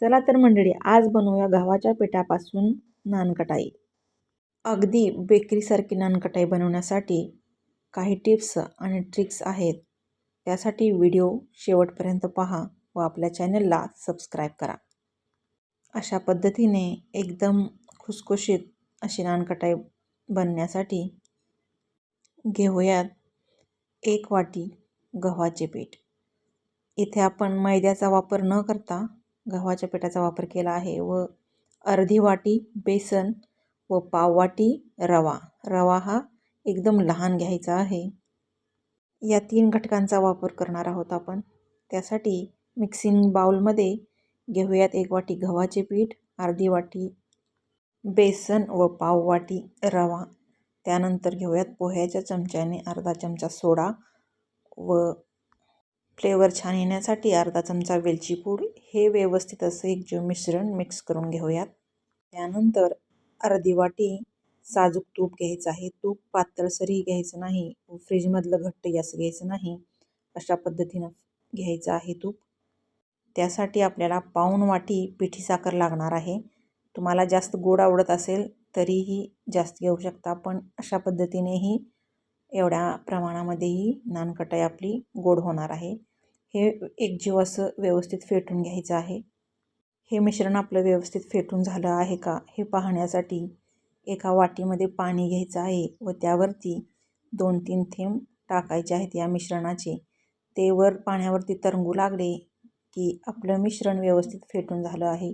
चला तर मंडळी आज बनवूया गव्हाच्या पिठापासून नानकटाई. अगदी बेकरीसारखी नानकटाई बनवण्यासाठी काही टिप्स आणि ट्रिक्स आहेत. त्यासाठी व्हिडिओ शेवटपर्यंत पहा व आपल्या चॅनलला सबस्क्राईब करा. अशा पद्धतीने एकदम खुसखुशीत अशी नानकटाई बनण्यासाठी घेऊयात एक वाटी गव्हाचे पीठ. इथे आपण मैद्याचा वापर न करता गव्हाच्या पिठाचा वापर केला आहे व अर्धी वाटी बेसन व पाव वाटी रवा. रवा हा एकदम लहान घ्यायचा आहे. या तीन घटकांचा वापर करणार आहोत आपण. त्यासाठी मिक्सिंग बाउलमध्ये घेऊयात एक वाटी गव्हाचे पीठ अर्धी वाटी बेसन व पाव वाटी रवा. त्यानंतर घेऊयात पोह्याच्या चमच्याने अर्धा चमचा सोडा व फ्लेवर छान येण्यासाठी अर्धा चमचा वेलची पूड हे व्यवस्थित असं एक जे मिश्रण मिक्स करून घेऊयात. त्यानंतर अर्धी वाटी साजूक तूप घ्यायचं आहे. तूप पातळसरही घ्यायचं नाही फ्रीजमधलं घट्ट जास्त घ्यायचं नाही. अशा पद्धतीनं घ्यायचं आहे तूप. त्यासाठी आपल्याला पाऊण वाटी पिठी साखर लागणार आहे. तुम्हाला जास्त गोड आवडत असेल तरीही जास्त घेऊ शकता पण अशा पद्धतीनेही एवढ्या प्रमाणामध्येही नानकटाई आपली गोड होणार आहे. हे एक जीव असं व्यवस्थित फेटून घ्यायचं आहे. हे मिश्रण आपलं व्यवस्थित फेटून झालं आहे का हे पाहण्यासाठी एका वाटीमध्ये पाणी घ्यायचं आहे व त्यावरती दोन तीन थेंब टाकायचे आहेत या मिश्रणाचे. ते वर पाण्यावरती तरंगू लागले की आपलं मिश्रण व्यवस्थित फेटून झालं आहे.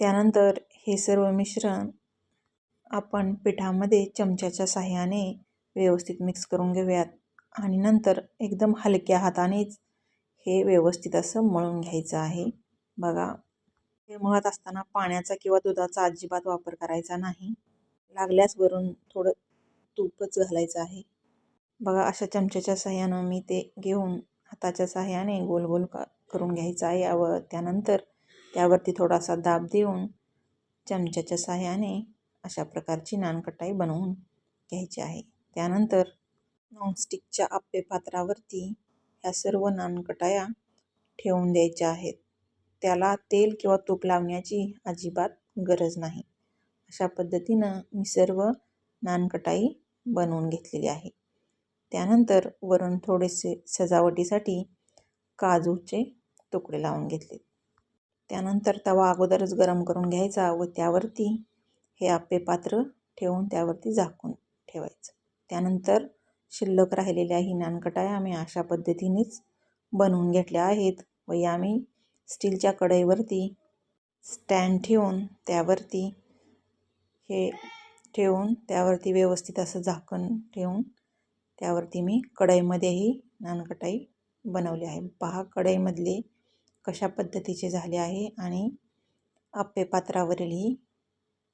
त्यानंतर हे सर्व मिश्रण आपण पिठामध्ये चमच्याच्या साह्याने व्यवस्थित मिक्स करून घेऊयात. आणि नंतर एकदम हलक्या हातानेच हे व्यवस्थित असं मळून घ्यायचं आहे. बघा हे मळत असताना पाण्याचा किंवा दुधाचा अजिबात वापर करायचा नाही. लागल्यास वरून थोडं तूपच घालायचं आहे. बघा अशा चमच्याच्या साह्यानं मी ते घेऊन हाताच्या सहाय्याने गोल गोल करून घ्यायचं आहे. व त्यानंतर त्यावरती थोडासा दाब देऊन चमच्याच्या सहाय्याने अशा प्रकारची नानकटाई बनवून घ्यायची आहे. त्यानंतर नॉनस्टिकच्या आप्पे पात्रावरती ह्या सर्व नानकटाया ठेवून द्यायच्या आहेत. त्याला तेल किंवा तूप लावण्याची अजिबात गरज नाही. अशा पद्धतीनं मी सर्व नानकटाई बनवून घेतलेली आहे. त्यानंतर वरून थोडेसे सजावटीसाठी काजूचे तुकडे लावून घेतले. त्यानंतर तवा अगोदरच गरम करून घ्यायचा व त्यावरती हे आप्पे पात्र ठेवून त्यावरती झाकून ठेवायचं. त्यानंतर शिल्लक राहिलेल्या ही नानकटाया आम्ही अशा पद्धतीनेच बनवून घेतल्या आहेत व या मी स्टीलच्या कढईवरती स्टँड ठेवून त्यावरती हे ठेवून त्यावरती व्यवस्थित असं झाकण ठेवून त्यावरती मी कढईमध्येही नानकटाई बनवली आहे. पहा कढईमधले कशा पद्धतीचे झाले आहे आणि आप्पे पात्रावरीलही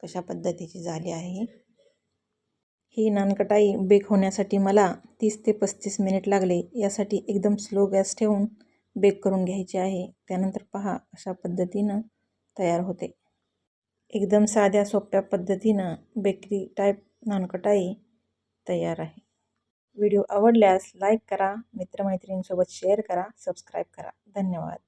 कशा पद्धतीची झाली आहे. ही नानकटाई बेक होण्यासाठी मला तीस ते पस्तीस मिनिट लागले. यासाठी एकदम स्लो गॅस ठेवून बेक करून घ्यायचे आहे. त्यानंतर पहा अशा पद्धतीनं तयार होते. एकदम साध्या सोप्या पद्धतीनं बेकरी टाईप नानकटाई तयार आहे. व्हिडिओ आवडल्यास लाईक करा मित्रमैत्रिणींसोबत शेअर करा सबस्क्राईब करा. धन्यवाद.